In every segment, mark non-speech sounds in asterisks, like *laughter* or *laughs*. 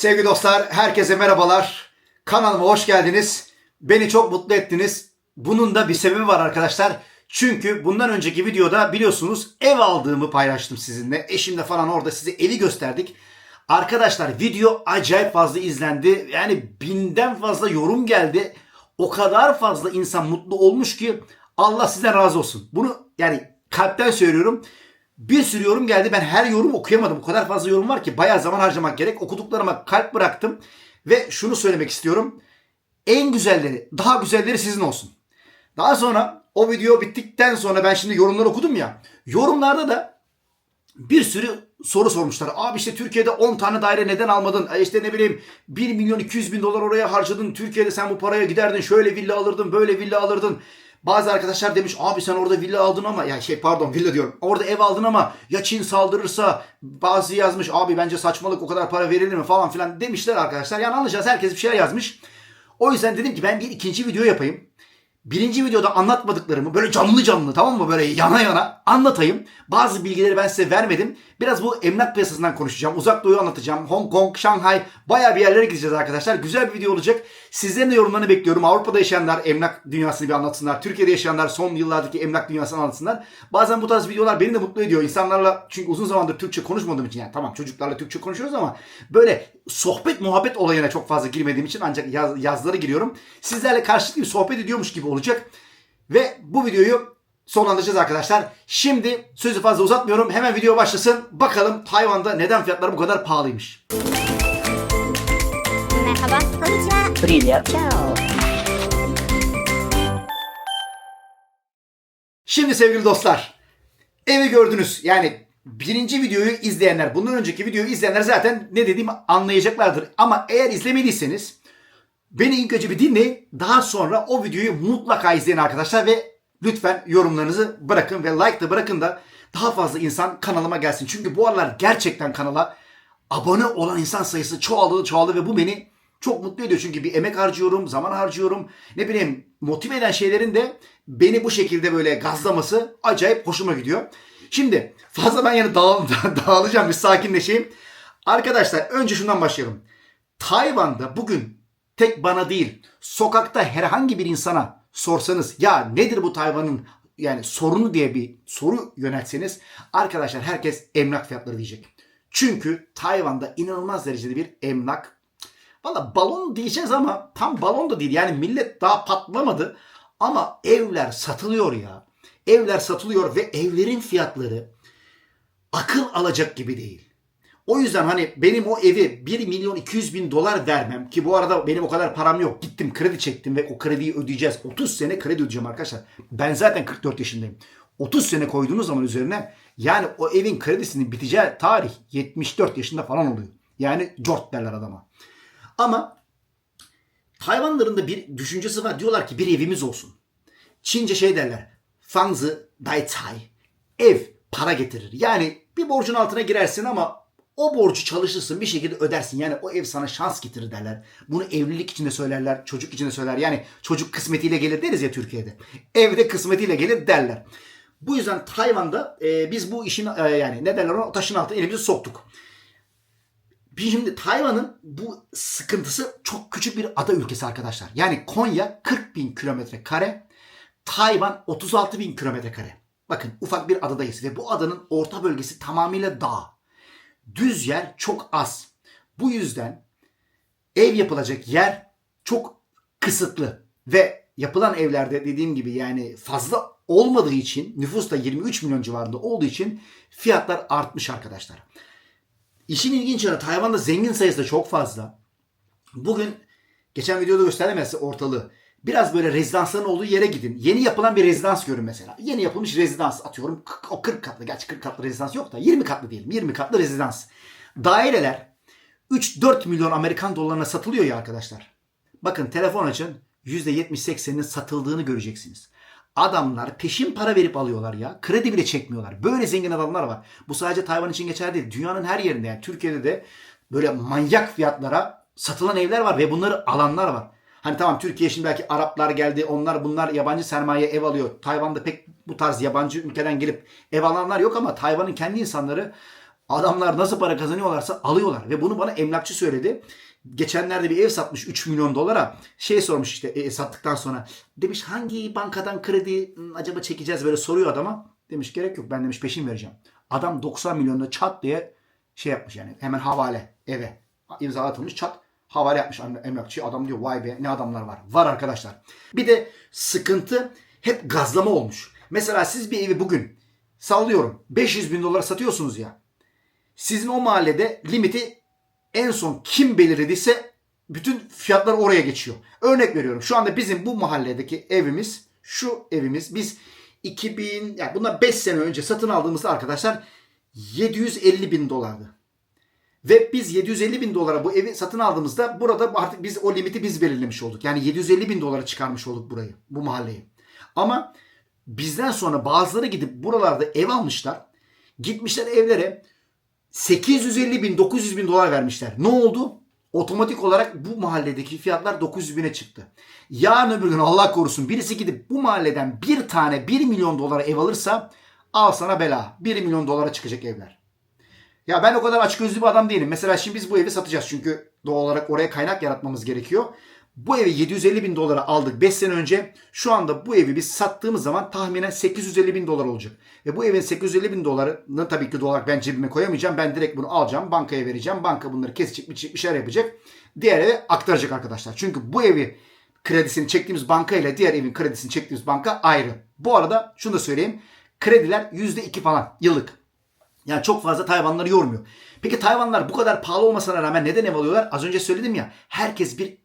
Sevgili dostlar, herkese merhabalar. Kanalıma hoş geldiniz. Beni çok mutlu ettiniz. Bunun da bir sebebi var arkadaşlar. Çünkü bundan önceki videoda biliyorsunuz ev aldığımı paylaştım sizinle. Eşimle falan orada size evi gösterdik. Arkadaşlar video acayip fazla izlendi. Yani binden fazla yorum geldi. O kadar fazla insan mutlu olmuş ki Allah sizden razı olsun. Bunu yani kalpten söylüyorum. Bir sürü yorum geldi. Ben her yorum okuyamadım. O kadar fazla yorum var ki bayağı zaman harcamak gerek. Okuduklarıma kalp bıraktım. Ve şunu söylemek istiyorum. En güzelleri, daha güzelleri sizin olsun. Daha sonra o video bittikten sonra ben şimdi yorumları okudum ya. Yorumlarda da bir sürü soru sormuşlar. Abi işte Türkiye'de 10 tane daire neden almadın? E İşte ne bileyim 1 milyon 200 bin dolar oraya harcadın. Türkiye'de sen bu paraya giderdin şöyle villa alırdın böyle villa alırdın. Bazı arkadaşlar demiş abi sen orada villa aldın ama ya şey pardon villa diyorum. Orada ev aldın ama ya Çin saldırırsa bazı yazmış abi bence saçmalık o kadar para verilir mi falan filan demişler arkadaşlar. Yani anlayacağız herkes bir şeyler yazmış. O yüzden dedim ki ben bir ikinci video yapayım. Birinci videoda anlatmadıklarımı böyle canlı canlı tamam mı böyle yana yana anlatayım. Bazı bilgileri ben size vermedim. Biraz bu emlak piyasasından konuşacağım. Uzak Doğu'yu anlatacağım. Hong Kong, Şanghay bayağı bir yerlere gideceğiz arkadaşlar. Güzel bir video olacak. Sizlerin de yorumlarını bekliyorum. Avrupa'da yaşayanlar emlak dünyasını bir anlatsınlar. Türkiye'de yaşayanlar son yıllardaki emlak dünyasını anlatsınlar. Bazen bu tarz videolar beni de mutlu ediyor. İnsanlarla çünkü uzun zamandır Türkçe konuşmadığım için yani tamam çocuklarla Türkçe konuşuyoruz ama böyle sohbet muhabbet olayına çok fazla girmediğim için ancak yaz, yazları giriyorum. Sizlerle karşılıklı bir sohbet ediyormuş gibi olacak. Ve bu videoyu sonlandıracağız arkadaşlar. Şimdi sözü fazla uzatmıyorum. Hemen video başlasın. Bakalım Tayvan'da neden fiyatlar bu kadar pahalıymış. Merhaba. Konnichiwa. Привет. Ciao. Şimdi sevgili dostlar, evi gördünüz. Yani birinci videoyu izleyenler, bundan önceki videoyu izleyenler zaten ne dediğimi anlayacaklardır. Ama eğer izlemediyseniz beni ilk önce bir dinleyin. Daha sonra o videoyu mutlaka izleyin arkadaşlar ve lütfen yorumlarınızı bırakın ve like da bırakın da daha fazla insan kanalıma gelsin. Çünkü bu aralar gerçekten kanala abone olan insan sayısı çoğaldı çoğaldı ve bu beni çok mutlu ediyor. Çünkü bir emek harcıyorum, zaman harcıyorum. Ne bileyim motive eden şeylerin de beni bu şekilde böyle gazlaması acayip hoşuma gidiyor. Şimdi fazla ben yani dağıl *laughs* dağılacağım bir sakinleşeyim. Arkadaşlar önce şundan başlayalım. Tayvan'da bugün tek bana değil sokakta herhangi bir insana sorsanız ya nedir bu Tayvan'ın yani sorunu diye bir soru yöneltseniz arkadaşlar herkes emlak fiyatları diyecek. Çünkü Tayvan'da inanılmaz derecede bir emlak Valla balon diyeceğiz ama tam balon da değil. Yani millet daha patlamadı ama evler satılıyor ya. Evler satılıyor ve evlerin fiyatları akıl alacak gibi değil. O yüzden hani benim o evi 1 milyon 200 bin dolar vermem ki bu arada benim o kadar param yok. Gittim kredi çektim ve o krediyi ödeyeceğiz. 30 sene kredi ödeyeceğim arkadaşlar. Ben zaten 44 yaşındayım. 30 sene koyduğunuz zaman üzerine yani o evin kredisinin biteceği tarih 74 yaşında falan oluyor. Yani cort derler adama. Ama hayvanların da bir düşüncesi var. Diyorlar ki bir evimiz olsun. Çince şey derler. Fangzı dai cai. Ev para getirir. Yani bir borcun altına girersin ama o borcu çalışırsın bir şekilde ödersin. Yani o ev sana şans getirir derler. Bunu evlilik için de söylerler, çocuk için de söyler. Yani çocuk kısmetiyle gelir deriz ya Türkiye'de. Evde kısmetiyle gelir derler. Bu yüzden Tayvan'da e, biz bu işin e, yani ne derler ona taşın altına elimizi soktuk. Şimdi Tayvan'ın bu sıkıntısı çok küçük bir ada ülkesi arkadaşlar. Yani Konya 40 bin kilometre kare, Tayvan 36 bin kilometre kare. Bakın ufak bir adadayız ve bu adanın orta bölgesi tamamıyla dağ. Düz yer çok az. Bu yüzden ev yapılacak yer çok kısıtlı ve yapılan evlerde dediğim gibi yani fazla olmadığı için nüfus da 23 milyon civarında olduğu için fiyatlar artmış arkadaşlar. İşin ilginç yanı Tayvan'da zengin sayısı da çok fazla. Bugün geçen videoda gösterdim ya ortalığı. Biraz böyle rezidansların olduğu yere gidin. Yeni yapılan bir rezidans görün mesela. Yeni yapılmış rezidans atıyorum. O 40 katlı. Gerçi 40 katlı rezidans yok da 20 katlı diyelim. 20 katlı rezidans. Daireler 3-4 milyon Amerikan dolarına satılıyor ya arkadaşlar. Bakın telefon açın. %70-80'inin satıldığını göreceksiniz. Adamlar peşin para verip alıyorlar ya. Kredi bile çekmiyorlar. Böyle zengin adamlar var. Bu sadece Tayvan için geçerli değil. Dünyanın her yerinde yani Türkiye'de de böyle manyak fiyatlara satılan evler var ve bunları alanlar var. Hani tamam Türkiye şimdi belki Araplar geldi. Onlar bunlar yabancı sermaye ev alıyor. Tayvan'da pek bu tarz yabancı ülkeden gelip ev alanlar yok ama Tayvan'ın kendi insanları Adamlar nasıl para kazanıyorlarsa alıyorlar. Ve bunu bana emlakçı söyledi. Geçenlerde bir ev satmış 3 milyon dolara. Şey sormuş işte e, sattıktan sonra. Demiş hangi bankadan kredi hmm, acaba çekeceğiz böyle soruyor adama. Demiş gerek yok ben demiş peşin vereceğim. Adam 90 milyonda çat diye şey yapmış yani hemen havale eve imza atılmış çat havale yapmış emlakçı. Adam diyor vay be ne adamlar var. Var arkadaşlar. Bir de sıkıntı hep gazlama olmuş. Mesela siz bir evi bugün sallıyorum 500 bin dolara satıyorsunuz ya. Sizin o mahallede limiti en son kim belirlediyse bütün fiyatlar oraya geçiyor. Örnek veriyorum. Şu anda bizim bu mahalledeki evimiz, şu evimiz biz 2000 yani bundan 5 sene önce satın aldığımızda arkadaşlar 750 bin dolardı. Ve biz 750 bin dolara bu evi satın aldığımızda burada artık biz o limiti biz belirlemiş olduk. Yani 750 bin dolara çıkarmış olduk burayı, bu mahalleyi. Ama bizden sonra bazıları gidip buralarda ev almışlar. Gitmişler evlere 850 bin 900 bin dolar vermişler. Ne oldu? Otomatik olarak bu mahalledeki fiyatlar 900 bine çıktı. Yarın öbür gün Allah korusun birisi gidip bu mahalleden bir tane 1 milyon dolara ev alırsa al sana bela. 1 milyon dolara çıkacak evler. Ya ben o kadar açgözlü bir adam değilim. Mesela şimdi biz bu evi satacağız çünkü doğal olarak oraya kaynak yaratmamız gerekiyor. Bu evi 750 bin dolara aldık 5 sene önce. Şu anda bu evi biz sattığımız zaman tahminen 850 bin dolar olacak. Ve bu evin 850 bin dolarını tabii ki olarak ben cebime koyamayacağım. Ben direkt bunu alacağım bankaya vereceğim. Banka bunları kesecek bir şeyler yapacak. Diğer eve aktaracak arkadaşlar. Çünkü bu evi kredisini çektiğimiz banka ile diğer evin kredisini çektiğimiz banka ayrı. Bu arada şunu da söyleyeyim. Krediler %2 falan yıllık. Yani çok fazla Tayvanları yormuyor. Peki Tayvanlar bu kadar pahalı olmasına rağmen neden ev alıyorlar? Az önce söyledim ya herkes bir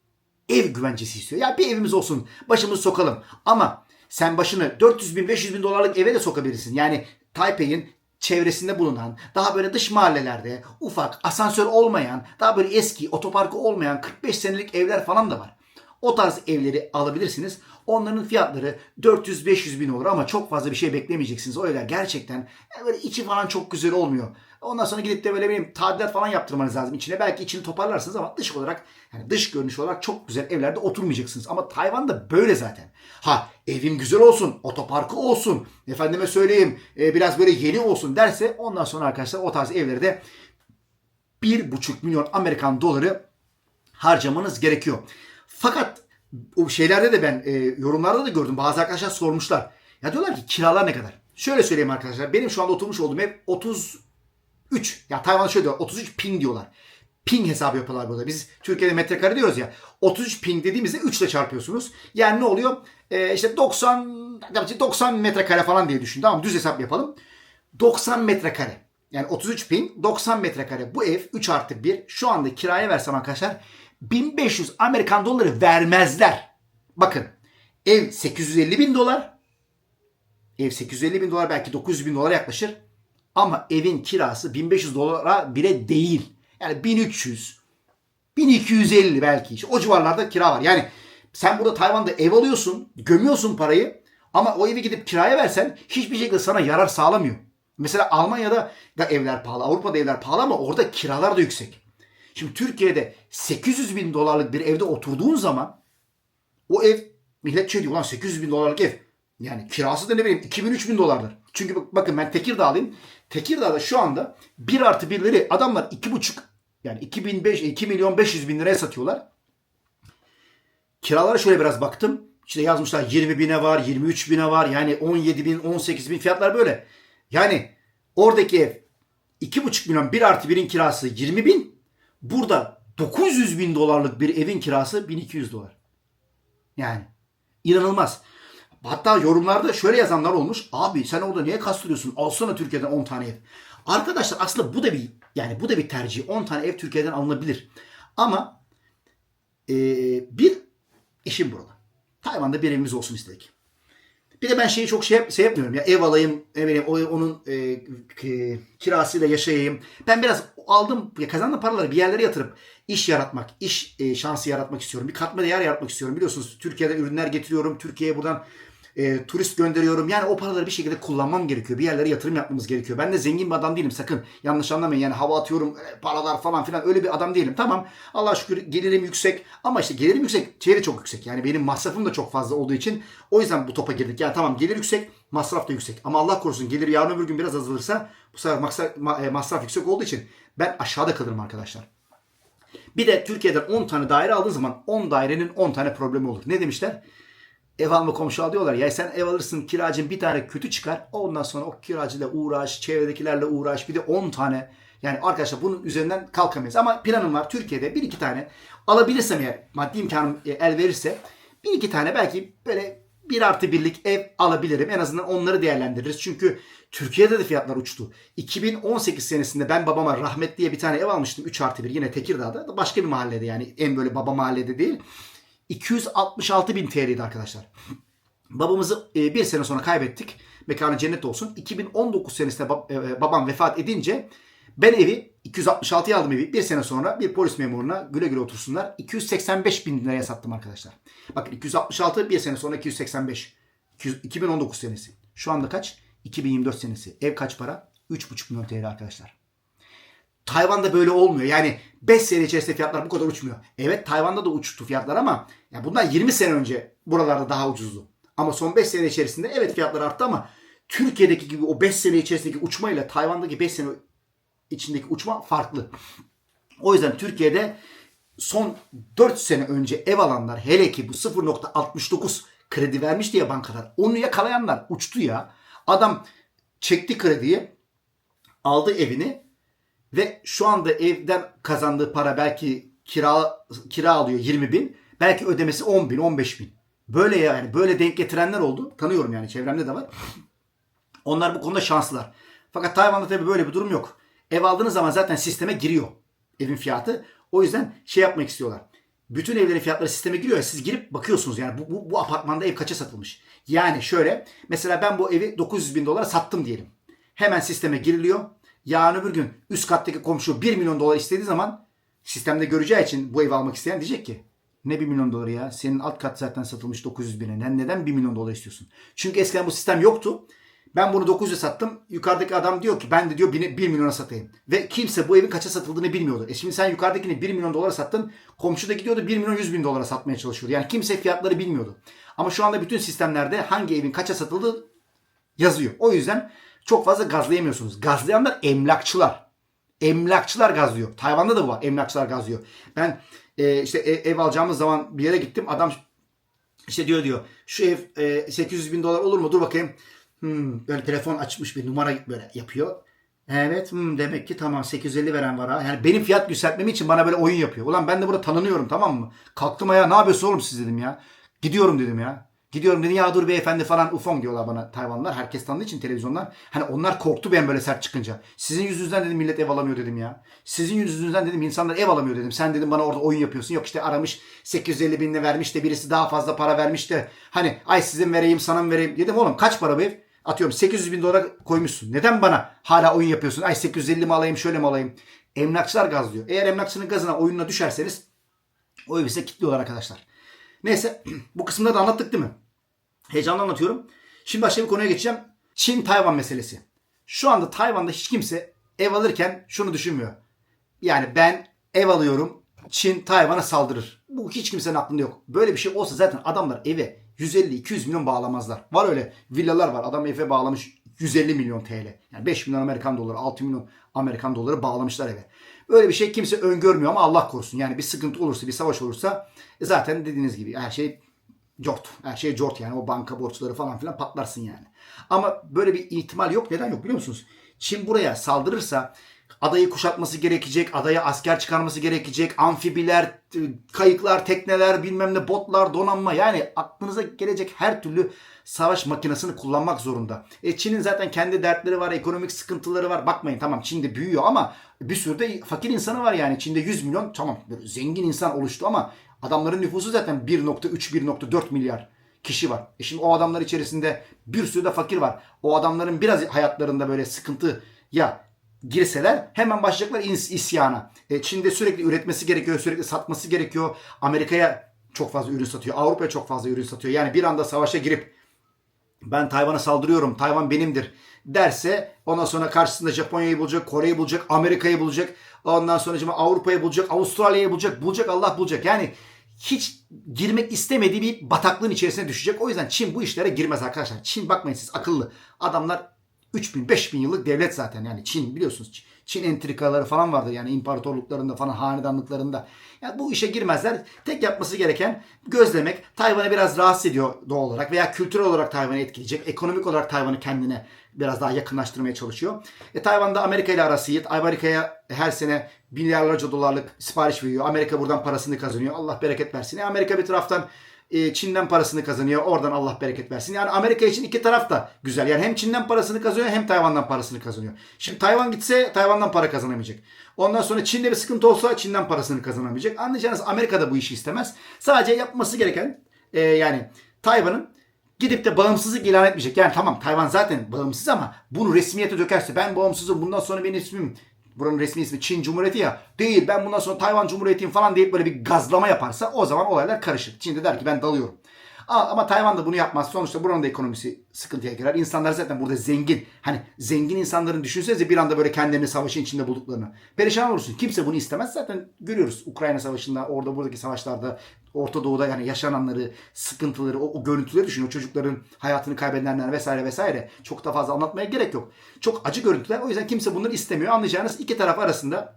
ev güvencesi istiyor. Ya bir evimiz olsun başımızı sokalım. Ama sen başını 400 bin 500 bin dolarlık eve de sokabilirsin. Yani Taipei'nin çevresinde bulunan daha böyle dış mahallelerde ufak asansör olmayan daha böyle eski otoparkı olmayan 45 senelik evler falan da var. O tarz evleri alabilirsiniz. Onların fiyatları 400-500 bin olur ama çok fazla bir şey beklemeyeceksiniz. Evler gerçekten böyle içi falan çok güzel olmuyor. Ondan sonra gidip de böyle benim tadilat falan yaptırmanız lazım içine. Belki içini toparlarsınız ama dış olarak yani dış görünüş olarak çok güzel evlerde oturmayacaksınız. Ama Tayvan'da böyle zaten. Ha evim güzel olsun, otoparkı olsun, efendime söyleyeyim e, biraz böyle yeni olsun derse ondan sonra arkadaşlar o tarz evleri de 1,5 milyon Amerikan doları harcamanız gerekiyor. Fakat o şeylerde de ben e, yorumlarda da gördüm. Bazı arkadaşlar sormuşlar. Ya diyorlar ki kiralar ne kadar? Şöyle söyleyeyim arkadaşlar. Benim şu anda oturmuş olduğum ev 33. Ya Tayvan'da şöyle diyorlar. 33 ping diyorlar. Ping hesabı yapıyorlar burada. Biz Türkiye'de metrekare diyoruz ya. 33 ping dediğimizde 3 ile çarpıyorsunuz. Yani ne oluyor? Ee, işte 90 90 metrekare falan diye düşün. Tamam düz hesap yapalım. 90 metrekare. Yani 33 ping 90 metrekare. Bu ev 3 artı 1. Şu anda kiraya versem arkadaşlar 1500 Amerikan doları vermezler. Bakın ev 850 bin dolar. Ev 850 bin dolar belki 900 bin dolara yaklaşır. Ama evin kirası 1500 dolara bile değil. Yani 1300, 1250 belki. İşte o civarlarda kira var. Yani sen burada Tayvan'da ev alıyorsun, gömüyorsun parayı ama o evi gidip kiraya versen hiçbir şekilde sana yarar sağlamıyor. Mesela Almanya'da da evler pahalı, Avrupa'da evler pahalı ama orada kiralar da yüksek. Şimdi Türkiye'de 800 bin dolarlık bir evde oturduğun zaman o ev millet şey diyor ulan 800 bin dolarlık ev. Yani kirası da ne bileyim 2000 bin dolardır. Çünkü bakın ben Tekirdağlıyım. Tekirdağ'da şu anda 1 artı 1'leri adamlar 2,5 yani 2005 2 milyon 500 bin liraya satıyorlar. Kiralara şöyle biraz baktım. İşte yazmışlar 20 bine var, 23 bine var. Yani 17 bin, 18 bin fiyatlar böyle. Yani oradaki ev 2,5 milyon 1 artı 1'in kirası 20 bin. Burada 900 bin dolarlık bir evin kirası 1200 dolar. Yani inanılmaz. Hatta yorumlarda şöyle yazanlar olmuş. Abi sen orada niye kastırıyorsun? Alsana Türkiye'den 10 tane ev. Arkadaşlar aslında bu da bir yani bu da bir tercih. 10 tane ev Türkiye'den alınabilir. Ama e, bir işim burada. Tayvan'da bir evimiz olsun istedik. Bir de ben şeyi çok şey, şey yapmıyorum ya ev alayım, o onun e, e, kirasıyla yaşayayım. Ben biraz aldım ya kazandığım paraları bir yerlere yatırıp iş yaratmak, iş e, şansı yaratmak istiyorum. Bir katma değer yaratmak istiyorum. Biliyorsunuz Türkiye'de ürünler getiriyorum. Türkiye'ye buradan e, turist gönderiyorum. Yani o paraları bir şekilde kullanmam gerekiyor. Bir yerlere yatırım yapmamız gerekiyor. Ben de zengin bir adam değilim sakın. Yanlış anlamayın. Yani hava atıyorum e, paralar falan filan öyle bir adam değilim. Tamam Allah şükür gelirim yüksek ama işte gelirim yüksek şey çok yüksek. Yani benim masrafım da çok fazla olduğu için o yüzden bu topa girdik. Yani tamam gelir yüksek masraf da yüksek. Ama Allah korusun gelir yarın öbür gün biraz azalırsa bu sefer masraf, ma- e, masraf yüksek olduğu için ben aşağıda kalırım arkadaşlar. Bir de Türkiye'den 10 tane daire aldığın zaman 10 dairenin 10 tane problemi olur. Ne demişler? Ev alma komşu al diyorlar. Ya sen ev alırsın kiracın bir tane kötü çıkar. Ondan sonra o kiracıyla uğraş, çevredekilerle uğraş. Bir de 10 tane. Yani arkadaşlar bunun üzerinden kalkamayız. Ama planım var Türkiye'de bir iki tane alabilirsem eğer maddi imkanım e, el verirse bir iki tane belki böyle bir artı birlik ev alabilirim. En azından onları değerlendiririz. Çünkü Türkiye'de de fiyatlar uçtu. 2018 senesinde ben babama rahmetliye bir tane ev almıştım. 3 artı 1 yine Tekirdağ'da. Başka bir mahallede yani en böyle baba mahallede değil. 266 bin TL'ydi arkadaşlar. Babamızı e, bir sene sonra kaybettik. Mekanı cennet olsun. 2019 senesinde bab- e, babam vefat edince ben evi 266'ya aldım evi. Bir sene sonra bir polis memuruna güle güle otursunlar. 285 bin liraya sattım arkadaşlar. Bakın 266 bir sene sonra 285. 200 2019 senesi. Şu anda kaç? 2024 senesi. Ev kaç para? 3,5 milyon TL arkadaşlar. Tayvan'da böyle olmuyor. Yani 5 sene içerisinde fiyatlar bu kadar uçmuyor. Evet Tayvan'da da uçtu fiyatlar ama ya bundan 20 sene önce buralarda daha ucuzdu. Ama son 5 sene içerisinde evet fiyatlar arttı ama Türkiye'deki gibi o 5 sene içerisindeki uçmayla Tayvan'daki 5 sene içindeki uçma farklı. O yüzden Türkiye'de son 4 sene önce ev alanlar hele ki bu 0.69 kredi vermiş diye bankalar onu yakalayanlar uçtu ya. Adam çekti krediyi aldı evini ve şu anda evden kazandığı para belki kira kira alıyor 20 bin. Belki ödemesi 10 bin 15 bin. Böyle yani böyle denk getirenler oldu. Tanıyorum yani çevremde de var. Onlar bu konuda şanslılar. Fakat Tayvan'da tabii böyle bir durum yok. Ev aldığınız zaman zaten sisteme giriyor evin fiyatı. O yüzden şey yapmak istiyorlar. Bütün evlerin fiyatları sisteme giriyor siz girip bakıyorsunuz yani bu, bu, bu apartmanda ev kaça satılmış. Yani şöyle mesela ben bu evi 900 bin dolara sattım diyelim. Hemen sisteme giriliyor. Yarın öbür gün üst kattaki komşu 1 milyon dolar istediği zaman sistemde göreceği için bu evi almak isteyen diyecek ki ne 1 milyon doları ya? Senin alt kat zaten satılmış 900 bine. Neden, neden 1 milyon dolar istiyorsun? Çünkü eskiden bu sistem yoktu. Ben bunu 900'e sattım. Yukarıdaki adam diyor ki ben de diyor 1 milyona satayım. Ve kimse bu evin kaça satıldığını bilmiyordu. E şimdi sen yukarıdakini 1 milyon dolara sattın. Komşu da gidiyordu 1 milyon 100 bin dolara satmaya çalışıyordu. Yani kimse fiyatları bilmiyordu. Ama şu anda bütün sistemlerde hangi evin kaça satıldığı yazıyor. O yüzden çok fazla gazlayamıyorsunuz. Gazlayanlar emlakçılar. Emlakçılar gazlıyor. Tayvan'da da bu var. Emlakçılar gazlıyor. Ben e, işte ev, ev alacağımız zaman bir yere gittim. Adam işte diyor diyor şu ev e, 800 bin dolar olur mu? Dur bakayım. Hmm, böyle telefon açmış bir numara böyle yapıyor. Evet hmm, demek ki tamam 850 veren var ha. Yani benim fiyat yükseltmem için bana böyle oyun yapıyor. Ulan ben de burada tanınıyorum tamam mı? Kalktım ayağa ne yapıyorsun oğlum siz dedim ya. Gidiyorum dedim ya. Gidiyorum dedi ya dur beyefendi falan ufong diyorlar bana Tayvanlılar. Herkes tanıdığı için televizyonlar. Hani onlar korktu ben böyle sert çıkınca. Sizin yüzünüzden dedim millet ev alamıyor dedim ya. Sizin yüzünüzden dedim insanlar ev alamıyor dedim. Sen dedim bana orada oyun yapıyorsun. Yok işte aramış 850 binle vermiş de birisi daha fazla para vermiş de. Hani ay sizin vereyim sana mı vereyim. Dedim oğlum kaç para bu ev? Atıyorum 800 bin dolar koymuşsun. Neden bana hala oyun yapıyorsun? Ay 850 mi alayım şöyle mi alayım? Emlakçılar gazlıyor. Eğer emlakçının gazına oyununa düşerseniz o evi size kilitliyorlar arkadaşlar. Neyse *clears throat* bu kısımda da anlattık değil mi? Heyecanla anlatıyorum. Şimdi başka bir konuya geçeceğim. Çin-Tayvan meselesi. Şu anda Tayvan'da hiç kimse ev alırken şunu düşünmüyor. Yani ben ev alıyorum. Çin Tayvan'a saldırır. Bu hiç kimsenin aklında yok. Böyle bir şey olsa zaten adamlar eve 150-200 milyon bağlamazlar. Var öyle villalar var. Adam eve bağlamış 150 milyon TL. Yani 5 milyon Amerikan doları, 6 milyon Amerikan doları bağlamışlar eve. Böyle bir şey kimse öngörmüyor ama Allah korusun. Yani bir sıkıntı olursa, bir savaş olursa e zaten dediğiniz gibi her şey cort. Her şey cort yani o banka borçları falan filan patlarsın yani. Ama böyle bir ihtimal yok. Neden yok biliyor musunuz? Çin buraya saldırırsa adayı kuşatması gerekecek, adaya asker çıkarması gerekecek, amfibiler, kayıklar, tekneler, bilmem ne botlar, donanma yani aklınıza gelecek her türlü savaş makinesini kullanmak zorunda. E Çin'in zaten kendi dertleri var, ekonomik sıkıntıları var. Bakmayın tamam Çin'de büyüyor ama bir sürü de fakir insanı var yani. Çin'de 100 milyon tamam zengin insan oluştu ama adamların nüfusu zaten 1.3-1.4 milyar kişi var. E şimdi o adamlar içerisinde bir sürü de fakir var. O adamların biraz hayatlarında böyle sıkıntı ya girseler hemen başlayacaklar is- isyana. E, Çin'de sürekli üretmesi gerekiyor, sürekli satması gerekiyor. Amerika'ya çok fazla ürün satıyor. Avrupa'ya çok fazla ürün satıyor. Yani bir anda savaşa girip ben Tayvan'a saldırıyorum, Tayvan benimdir derse ondan sonra karşısında Japonya'yı bulacak, Kore'yi bulacak, Amerika'yı bulacak, ondan sonra Avrupa'yı bulacak, Avustralya'yı bulacak, bulacak Allah bulacak. Yani hiç girmek istemediği bir bataklığın içerisine düşecek. O yüzden Çin bu işlere girmez arkadaşlar. Çin bakmayın siz akıllı. Adamlar 3000 5000 yıllık devlet zaten yani Çin biliyorsunuz. Çin entrikaları falan vardır yani imparatorluklarında falan hanedanlıklarında. Yani bu işe girmezler. Tek yapması gereken gözlemek. Tayvan'ı biraz rahatsız ediyor doğal olarak veya kültürel olarak Tayvan'ı etkileyecek. Ekonomik olarak Tayvan'ı kendine biraz daha yakınlaştırmaya çalışıyor. E, Tayvan'da Amerika ile arası iyi. Amerika'ya her sene milyarlarca dolarlık sipariş veriyor. Amerika buradan parasını kazanıyor. Allah bereket versin. E, Amerika bir taraftan e, Çin'den parasını kazanıyor. Oradan Allah bereket versin. Yani Amerika için iki taraf da güzel. Yani hem Çin'den parasını kazanıyor hem Tayvan'dan parasını kazanıyor. Şimdi Tayvan gitse Tayvan'dan para kazanamayacak. Ondan sonra Çin'de bir sıkıntı olsa Çin'den parasını kazanamayacak. Anlayacağınız Amerika da bu işi istemez. Sadece yapması gereken e, yani Tayvan'ın gidip de bağımsızlık ilan etmeyecek. Yani tamam Tayvan zaten bağımsız ama bunu resmiyete dökerse ben bağımsızım bundan sonra benim ismim buranın resmi ismi Çin Cumhuriyeti ya. Değil ben bundan sonra Tayvan Cumhuriyeti'yim falan deyip böyle bir gazlama yaparsa o zaman olaylar karışır. Çin de der ki ben dalıyorum. Ama Tayvan da bunu yapmaz. Sonuçta buranın da ekonomisi sıkıntıya girer. İnsanlar zaten burada zengin. Hani zengin insanların düşünsenize bir anda böyle kendilerini savaşın içinde bulduklarını. Perişan olursun. Kimse bunu istemez. Zaten görüyoruz Ukrayna Savaşı'nda, orada buradaki savaşlarda, Orta Doğu'da yani yaşananları, sıkıntıları, o, o görüntüleri düşünün. O çocukların hayatını kaybedenler vesaire vesaire. Çok da fazla anlatmaya gerek yok. Çok acı görüntüler. O yüzden kimse bunları istemiyor. Anlayacağınız iki taraf arasında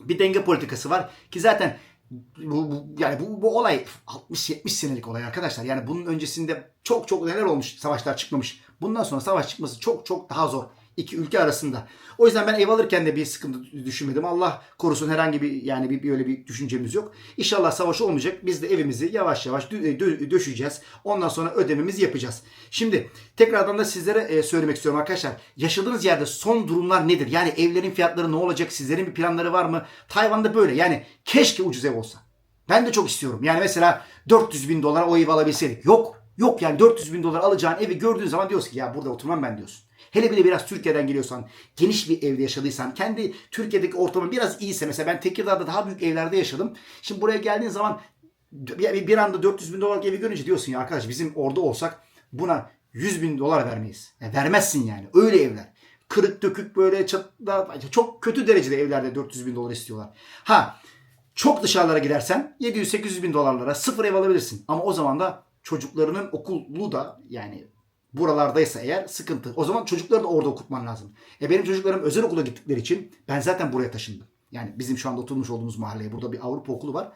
bir denge politikası var ki zaten bu, bu yani bu, bu olay 60-70 senelik olay arkadaşlar. Yani bunun öncesinde çok çok neler olmuş savaşlar çıkmamış. Bundan sonra savaş çıkması çok çok daha zor iki ülke arasında. O yüzden ben ev alırken de bir sıkıntı düşünmedim. Allah korusun herhangi bir yani bir böyle bir düşüncemiz yok. İnşallah savaş olmayacak. Biz de evimizi yavaş yavaş dö- dö- döşeceğiz. Ondan sonra ödememizi yapacağız. Şimdi tekrardan da sizlere e, söylemek istiyorum arkadaşlar. Yaşadığınız yerde son durumlar nedir? Yani evlerin fiyatları ne olacak? Sizlerin bir planları var mı? Tayvan'da böyle. Yani keşke ucuz ev olsa. Ben de çok istiyorum. Yani mesela 400 bin dolara o evi alabilseydik. Yok. Yok yani 400 bin dolar alacağın evi gördüğün zaman diyorsun ki ya burada oturmam ben diyorsun. Hele bile biraz Türkiye'den geliyorsan, geniş bir evde yaşadıysan, kendi Türkiye'deki ortamın biraz iyiyse mesela ben Tekirdağ'da daha büyük evlerde yaşadım. Şimdi buraya geldiğin zaman bir, anda 400 bin dolarlık evi görünce diyorsun ya arkadaş bizim orada olsak buna 100 bin dolar vermeyiz. Yani vermezsin yani. Öyle evler. Kırık dökük böyle çatıda çok kötü derecede evlerde 400 bin dolar istiyorlar. Ha çok dışarılara gidersen 700-800 bin dolarlara sıfır ev alabilirsin. Ama o zaman da çocuklarının okulu da yani buralardaysa eğer sıkıntı. O zaman çocukları da orada okutman lazım. E benim çocuklarım özel okula gittikleri için ben zaten buraya taşındım. Yani bizim şu anda oturmuş olduğumuz mahalleye burada bir Avrupa okulu var.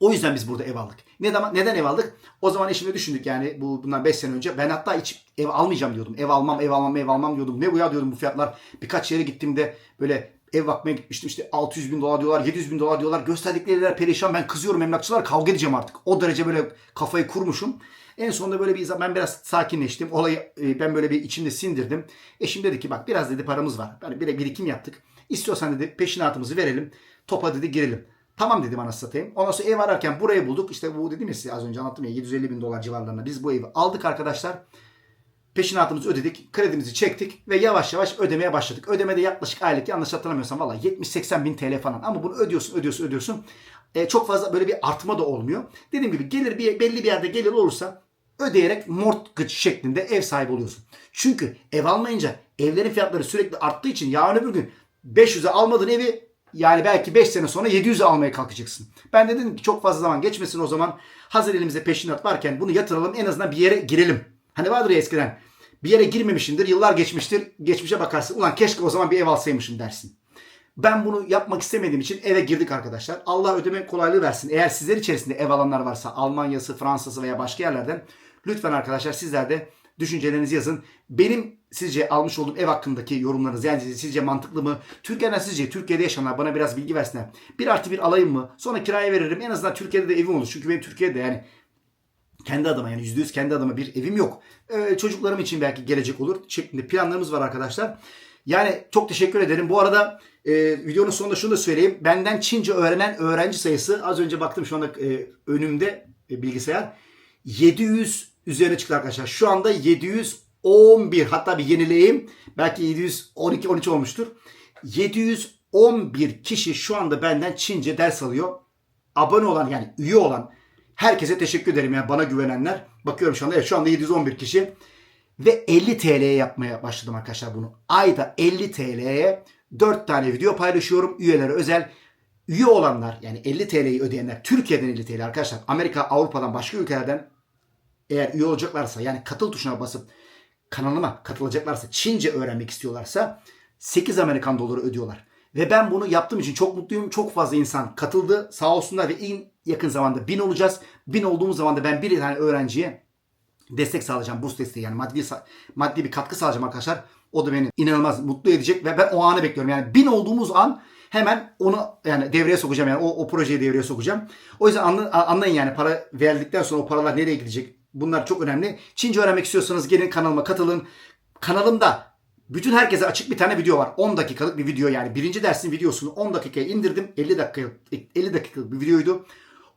O yüzden biz burada ev aldık. Neden, neden ev aldık? O zaman eşimle düşündük yani bu bundan 5 sene önce. Ben hatta hiç ev almayacağım diyordum. Ev almam, ev almam, ev almam diyordum. Ne bu ya diyordum bu fiyatlar. Birkaç yere gittiğimde böyle ev bakmaya gitmiştim işte 600 bin dolar diyorlar 700 bin dolar diyorlar gösterdikleri evler perişan ben kızıyorum emlakçılar kavga edeceğim artık o derece böyle kafayı kurmuşum en sonunda böyle bir ben biraz sakinleştim olayı e, ben böyle bir içimde sindirdim eşim dedi ki bak biraz dedi paramız var yani bir birikim yaptık istiyorsan dedi peşinatımızı verelim topa dedi girelim Tamam dedim anasını satayım. Ondan sonra ev ararken burayı bulduk. İşte bu dedim ya size az önce anlattım ya 750 bin dolar civarlarında biz bu evi aldık arkadaşlar. Peşinatımızı ödedik, kredimizi çektik ve yavaş yavaş ödemeye başladık. Ödemede yaklaşık aylık yanlış hatırlamıyorsam valla 70-80 bin TL falan. Ama bunu ödüyorsun, ödüyorsun, ödüyorsun. E, çok fazla böyle bir artma da olmuyor. Dediğim gibi gelir bir belli bir yerde gelir olursa ödeyerek mortgage şeklinde ev sahibi oluyorsun. Çünkü ev almayınca evlerin fiyatları sürekli arttığı için yarın öbür gün 500'e almadığın evi yani belki 5 sene sonra 700'e almaya kalkacaksın. Ben de dedim ki çok fazla zaman geçmesin o zaman. Hazır elimizde peşinat varken bunu yatıralım en azından bir yere girelim. Hani vardır ya eskiden bir yere girmemişindir, yıllar geçmiştir. Geçmişe bakarsın. Ulan keşke o zaman bir ev alsaymışım dersin. Ben bunu yapmak istemediğim için eve girdik arkadaşlar. Allah ödeme kolaylığı versin. Eğer sizler içerisinde ev alanlar varsa Almanya'sı, Fransa'sı veya başka yerlerden lütfen arkadaşlar sizler de düşüncelerinizi yazın. Benim sizce almış olduğum ev hakkındaki yorumlarınız yani sizce mantıklı mı? Türkiye'den sizce Türkiye'de yaşayanlar bana biraz bilgi versinler. Bir artı bir alayım mı? Sonra kiraya veririm. En azından Türkiye'de de evim olur. Çünkü benim Türkiye'de yani kendi adıma yani %100 kendi adıma bir evim yok. Ee, çocuklarım için belki gelecek olur şeklinde planlarımız var arkadaşlar. Yani çok teşekkür ederim. Bu arada e, videonun sonunda şunu da söyleyeyim. Benden Çince öğrenen öğrenci sayısı az önce baktım şu anda e, önümde e, bilgisayar 700 üzerine çıktı arkadaşlar. Şu anda 711 hatta bir yenileyim. Belki 712 13 olmuştur. 711 kişi şu anda benden Çince ders alıyor. Abone olan yani üye olan Herkese teşekkür ederim yani bana güvenenler. Bakıyorum şu anda evet şu anda 711 kişi. Ve 50 TL'ye yapmaya başladım arkadaşlar bunu. Ayda 50 TL'ye 4 tane video paylaşıyorum. Üyelere özel. Üye olanlar yani 50 TL'yi ödeyenler Türkiye'den 50 TL arkadaşlar. Amerika, Avrupa'dan başka ülkelerden eğer üye olacaklarsa yani katıl tuşuna basıp kanalıma katılacaklarsa Çince öğrenmek istiyorlarsa 8 Amerikan doları ödüyorlar. Ve ben bunu yaptığım için çok mutluyum. Çok fazla insan katıldı. Sağ olsunlar ve en yakın zamanda 1000 olacağız. 1000 olduğumuz zaman da ben bir tane öğrenciye destek sağlayacağım. Boost desteği yani maddi maddi bir katkı sağlayacağım arkadaşlar. O da beni inanılmaz mutlu edecek ve ben o anı bekliyorum. Yani 1000 olduğumuz an hemen onu yani devreye sokacağım yani o, o projeyi devreye sokacağım. O yüzden anla- anlayın yani para verdikten sonra o paralar nereye gidecek? Bunlar çok önemli. Çince öğrenmek istiyorsanız gelin kanalıma katılın. Kanalımda bütün herkese açık bir tane video var. 10 dakikalık bir video yani. Birinci dersin videosunu 10 dakikaya indirdim. 50 dakika 50 dakikalık bir videoydu.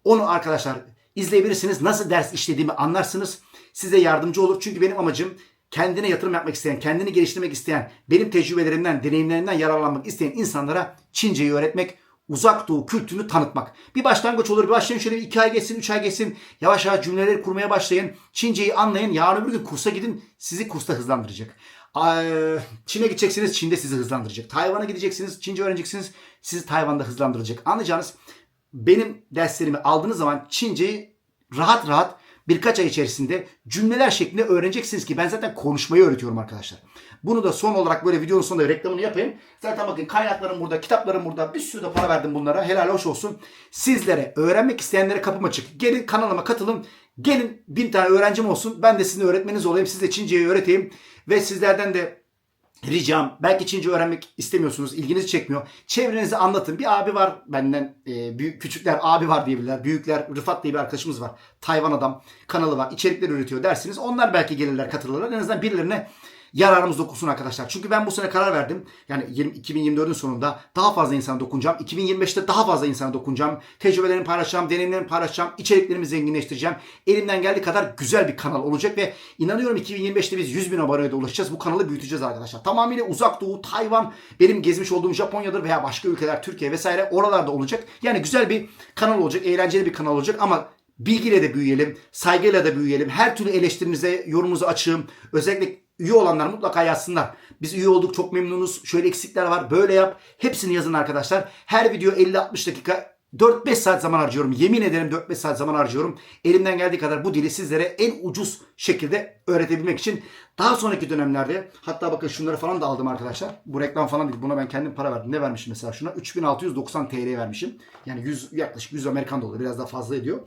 Onu arkadaşlar izleyebilirsiniz. Nasıl ders işlediğimi anlarsınız. Size yardımcı olur. Çünkü benim amacım kendine yatırım yapmak isteyen, kendini geliştirmek isteyen, benim tecrübelerimden, deneyimlerimden yararlanmak isteyen insanlara Çince'yi öğretmek, uzak doğu kültürünü tanıtmak. Bir başlangıç olur. Bir başlayın şöyle bir iki ay geçsin, üç ay geçsin. Yavaş yavaş cümleleri kurmaya başlayın. Çince'yi anlayın. Yarın öbür gün kursa gidin. Sizi kursta hızlandıracak. Çin'e gideceksiniz. Çin'de sizi hızlandıracak. Tayvan'a gideceksiniz. Çince öğreneceksiniz. Sizi Tayvan'da hızlandıracak. Anlayacağınız benim derslerimi aldığınız zaman Çince'yi rahat rahat birkaç ay içerisinde cümleler şeklinde öğreneceksiniz ki ben zaten konuşmayı öğretiyorum arkadaşlar. Bunu da son olarak böyle videonun sonunda reklamını yapayım. Zaten bakın kaynaklarım burada, kitaplarım burada. Bir sürü de para verdim bunlara. Helal hoş olsun. Sizlere, öğrenmek isteyenlere kapım açık. Gelin kanalıma katılın. Gelin bin tane öğrencim olsun. Ben de sizin öğretmeniz olayım. Size Çince'yi öğreteyim. Ve sizlerden de ricam belki Çince öğrenmek istemiyorsunuz, ilginizi çekmiyor. Çevrenize anlatın. Bir abi var benden, e, büyük küçükler abi var diyebilirler. Büyükler Rıfat diye bir arkadaşımız var. Tayvan adam kanalı var. içerikler üretiyor dersiniz. Onlar belki gelirler katılırlar. En azından birilerine yararımız dokunsun arkadaşlar. Çünkü ben bu sene karar verdim. Yani 20, 2024'ün sonunda daha fazla insana dokunacağım. 2025'te daha fazla insana dokunacağım. Tecrübelerimi paylaşacağım, deneyimlerimi paylaşacağım, içeriklerimi zenginleştireceğim. Elimden geldiği kadar güzel bir kanal olacak ve inanıyorum 2025'te biz 100 bin aboneye de ulaşacağız. Bu kanalı büyüteceğiz arkadaşlar. Tamamıyla uzak doğu, Tayvan, benim gezmiş olduğum Japonya'dır veya başka ülkeler, Türkiye vesaire oralarda olacak. Yani güzel bir kanal olacak, eğlenceli bir kanal olacak ama bilgiyle de büyüyelim, saygıyla da büyüyelim. Her türlü eleştirinize, yorumunuza açığım. Özellikle üye olanlar mutlaka yazsınlar. Biz üye olduk çok memnunuz. Şöyle eksikler var. Böyle yap. Hepsini yazın arkadaşlar. Her video 50-60 dakika 4-5 saat zaman harcıyorum. Yemin ederim 4-5 saat zaman harcıyorum. Elimden geldiği kadar bu dili sizlere en ucuz şekilde öğretebilmek için daha sonraki dönemlerde hatta bakın şunları falan da aldım arkadaşlar. Bu reklam falan değil. Buna ben kendim para verdim. Ne vermişim mesela şuna? 3690 TL vermişim. Yani 100 yaklaşık 100 Amerikan doları. Biraz daha fazla ediyor.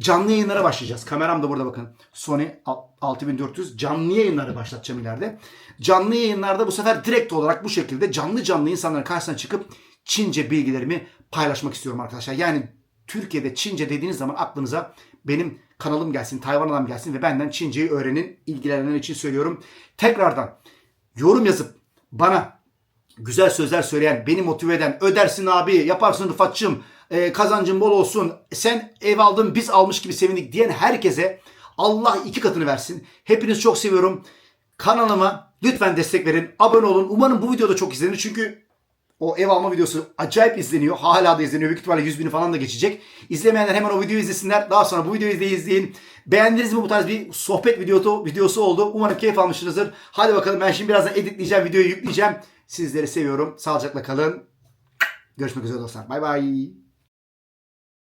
Canlı yayınlara başlayacağız. Kameram da burada bakın. Sony 6400 canlı yayınları başlatacağım ileride. Canlı yayınlarda bu sefer direkt olarak bu şekilde canlı canlı insanların karşısına çıkıp Çince bilgilerimi paylaşmak istiyorum arkadaşlar. Yani Türkiye'de Çince dediğiniz zaman aklınıza benim kanalım gelsin, Tayvan adam gelsin ve benden Çinceyi öğrenin. İlgilenen için söylüyorum. Tekrardan yorum yazıp bana güzel sözler söyleyen, beni motive eden, ödersin abi, yaparsın Rıfat'cığım, e, kazancın bol olsun, sen ev aldın biz almış gibi sevindik diyen herkese Allah iki katını versin. Hepinizi çok seviyorum. Kanalıma lütfen destek verin. Abone olun. Umarım bu videoda çok izlenir. Çünkü o ev alma videosu acayip izleniyor. Hala da izleniyor. Büyük ihtimalle 100 bini falan da geçecek. İzlemeyenler hemen o videoyu izlesinler. Daha sonra bu videoyu da izleyin. Beğendiniz mi bu tarz bir sohbet videosu, videosu oldu. Umarım keyif almışsınızdır. Hadi bakalım ben şimdi birazdan editleyeceğim. Videoyu yükleyeceğim. Sizleri seviyorum. Sağlıcakla kalın. Görüşmek üzere dostlar. Bay bay.